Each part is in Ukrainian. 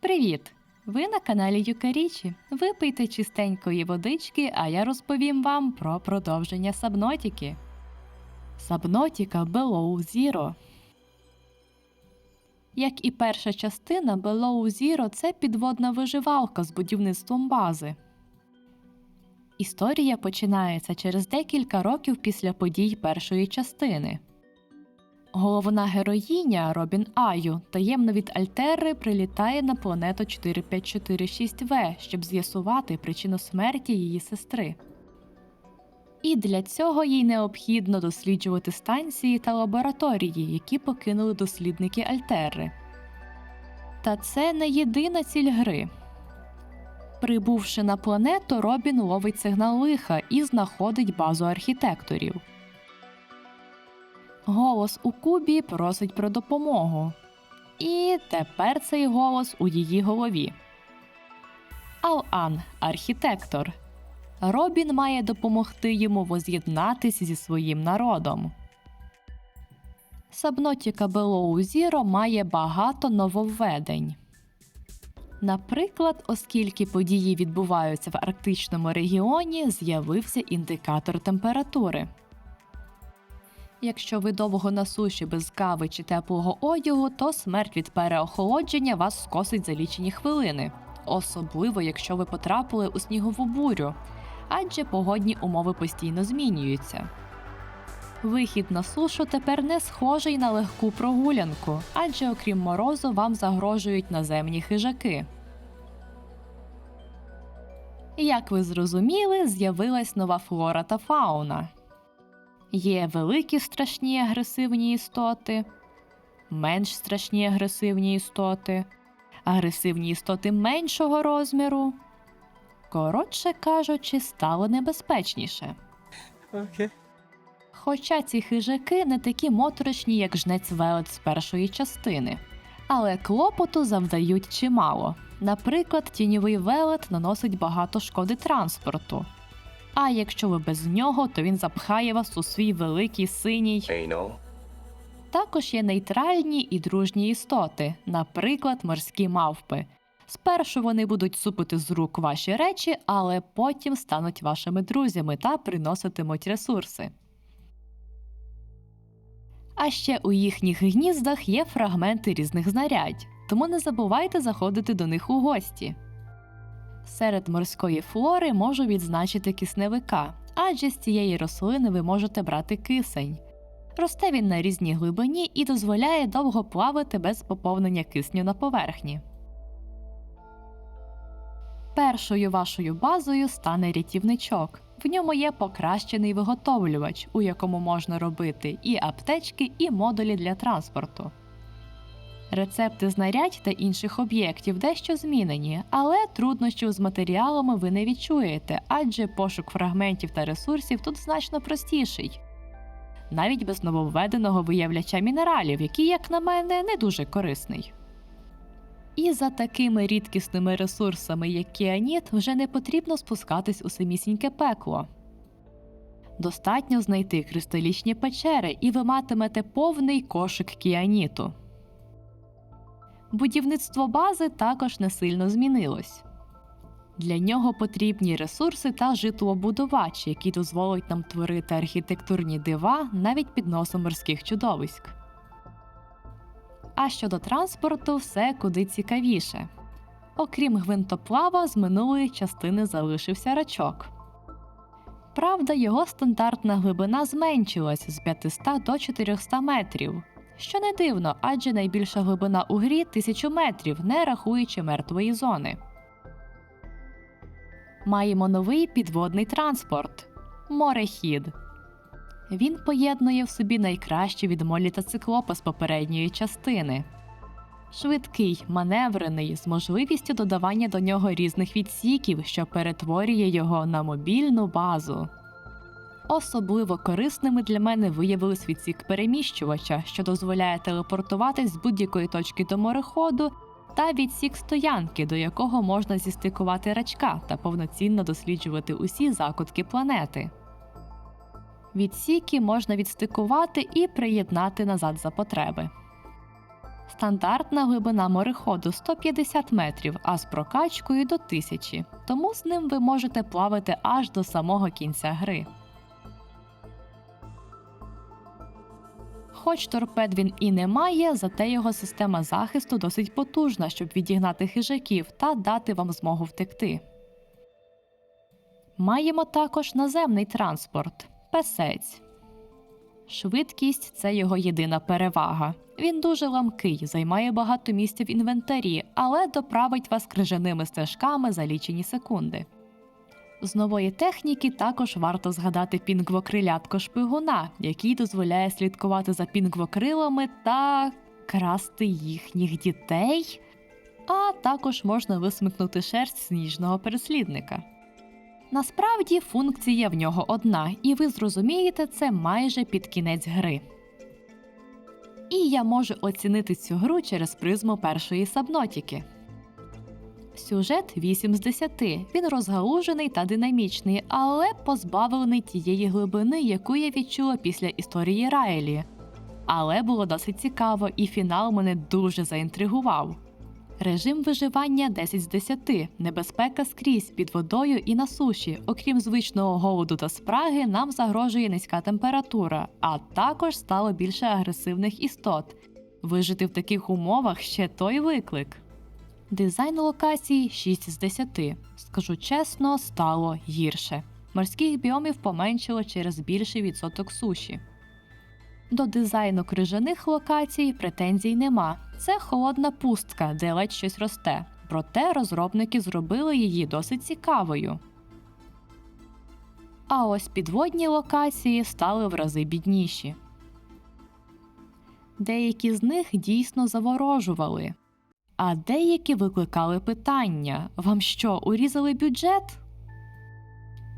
Привіт! Ви на каналі Юкарічі. Випийте чистенької водички, а я розповім вам про продовження Сабнотіки. Сабнотіка Below Zero. Як і перша частина, Below Zero – це підводна виживалка з будівництвом бази. Історія починається через декілька років після подій першої частини. Головна героїня Робін Аю таємно від Альтери прилітає на планету 4546В, щоб з'ясувати причину смерті її сестри. І для цього їй необхідно досліджувати станції та лабораторії, які покинули дослідники Альтери. Та це не єдина ціль гри. Прибувши на планету, Робін ловить сигнал лиха і знаходить базу архітекторів. Голос у кубі просить про допомогу. І тепер цей голос у її голові. Ал-Ан – архітектор. Робін має допомогти йому воз'єднатись зі своїм народом. Сабнотіка Below Zero має багато нововведень. Наприклад, оскільки події відбуваються в арктичному регіоні, з'явився індикатор температури. Якщо ви довго на суші без кави чи теплого одягу, то смерть від переохолодження вас скосить за лічені хвилини, особливо якщо ви потрапили у снігову бурю, адже погодні умови постійно змінюються. Вихід на сушу тепер не схожий на легку прогулянку, адже окрім морозу вам загрожують наземні хижаки. Як ви зрозуміли, з'явилась нова флора та фауна. Є великі страшні агресивні істоти, менш страшні агресивні істоти, агресивні істоти меншого розміру. Коротше кажучи, стало небезпечніше. Okay. Хоча ці хижаки не такі моторошні, як жнець велет з першої частини, але клопоту завдають чимало. Наприклад, тіньовий велет наносить багато шкоди транспорту. А якщо ви без нього, то він запхає вас у свій великий синій. Anal. Також є нейтральні і дружні істоти, наприклад, морські мавпи. Спершу вони будуть супити з рук ваші речі, але потім стануть вашими друзями та приноситимуть ресурси. А ще у їхніх гніздах є фрагменти різних знарядь, тому не забувайте заходити до них у гості. Серед морської флори можу відзначити кисневика, адже з цієї рослини ви можете брати кисень. Росте він на різній глибині і дозволяє довго плавати без поповнення кисню на поверхні. Першою вашою базою стане рятівничок. В ньому є покращений виготовлювач, у якому можна робити і аптечки, і модулі для транспорту. Рецепти знарядь та інших об'єктів дещо змінені, але труднощів з матеріалами ви не відчуєте, адже пошук фрагментів та ресурсів тут значно простіший. Навіть без нововведеного виявляча мінералів, який, як на мене, не дуже корисний. І за такими рідкісними ресурсами, як кіаніт, вже не потрібно спускатись у самісіньке пекло. Достатньо знайти кристалічні печери, і ви матимете повний кошик кіаніту. Будівництво бази також не сильно змінилось. Для нього потрібні ресурси та житлобудувач, які дозволять нам творити архітектурні дива навіть під носом морських чудовиськ. А щодо транспорту, все куди цікавіше. Окрім гвинтоплава, з минулої частини залишився рачок. Правда, його стандартна глибина зменшилась з 500 до 400 метрів, що не дивно, адже найбільша глибина у грі 1000 метрів, не рахуючи мертвої зони. Маємо новий підводний транспорт морехід. Він поєднує в собі найкраще від молі та циклопа з попередньої частини. Швидкий, маневрений, з можливістю додавання до нього різних відсіків, що перетворює його на мобільну базу. Особливо корисними для мене виявились відсік переміщувача, що дозволяє телепортуватись з будь-якої точки до мореходу, та відсік стоянки, до якого можна зістикувати рачка та повноцінно досліджувати усі закутки планети. Відсіки можна відстикувати і приєднати назад за потреби. Стандартна глибина мореходу 150 метрів, а з прокачкою до 1000, тому з ним ви можете плавати аж до самого кінця гри. Хоч торпед він і не має, зате його система захисту досить потужна, щоб відігнати хижаків та дати вам змогу втекти. Маємо також наземний транспорт песець. Швидкість це його єдина перевага. Він дуже ламкий, займає багато місця в інвентарі, але доправить вас крижаними стежками за лічені секунди. З нової техніки також варто згадати пінгвокрилятко шпигуна, який дозволяє слідкувати за пінгвокрилами та красти їхніх дітей. А також можна висмикнути шерсть сніжного переслідника. Насправді функція в нього одна, і ви зрозумієте це майже під кінець гри. І я можу оцінити цю гру через призму першої сабнотіки. Сюжет 8 з 10. Він розгалужений та динамічний, але позбавлений тієї глибини, яку я відчула після історії Райлі. Але було досить цікаво, і фінал мене дуже заінтригував. Режим виживання 10 з 10. Небезпека скрізь під водою і на суші. Окрім звичного голоду та спраги, нам загрожує низька температура, а також стало більше агресивних істот. Вижити в таких умовах ще той виклик. Дизайн локацій 6 з 10. Скажу чесно, стало гірше. Морських біомів поменшило через більший відсоток суші. До дизайну крижаних локацій претензій нема. Це холодна пустка, де ледь щось росте. Проте розробники зробили її досить цікавою. А ось підводні локації стали в рази бідніші. Деякі з них дійсно заворожували, а деякі викликали питання: вам що, урізали бюджет?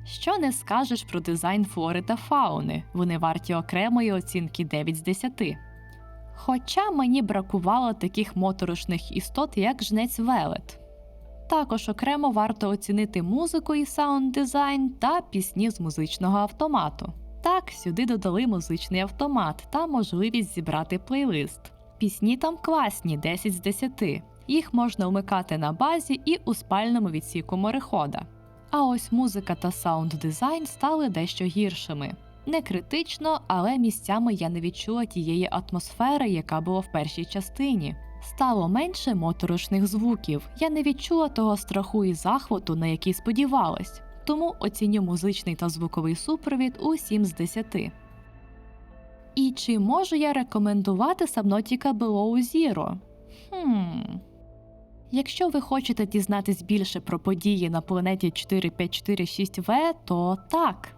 Що не скажеш про дизайн флори та фауни, вони варті окремої оцінки 9 з 10. Хоча мені бракувало таких моторошних істот, як жнець Велет. Також окремо варто оцінити музику і саунд-дизайн та пісні з музичного автомату. Так, сюди додали музичний автомат та можливість зібрати плейлист. Пісні там класні 10 з 10. Їх можна вмикати на базі і у спальному відсіку морехода. А ось музика та саунд-дизайн стали дещо гіршими. Не критично, але місцями я не відчула тієї атмосфери, яка була в першій частині. Стало менше моторошних звуків. Я не відчула того страху і захвату, на який сподівалась. Тому оціню музичний та звуковий супровід у 7 з 10. І чи можу я рекомендувати Subnautica Below Zero? Хм. Якщо ви хочете дізнатись більше про події на планеті 4546В, то так.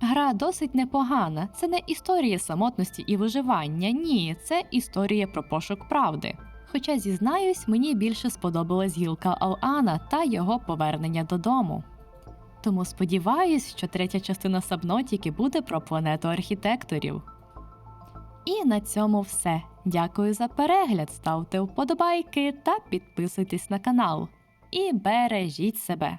Гра досить непогана. Це не історія самотності і виживання. Ні, це історія про пошук правди. Хоча, зізнаюсь, мені більше сподобалась гілка Алана та його повернення додому. Тому сподіваюсь, що третя частина Сабнотіки буде про планету архітекторів. І на цьому все. Дякую за перегляд, ставте вподобайки та підписуйтесь на канал. І бережіть себе!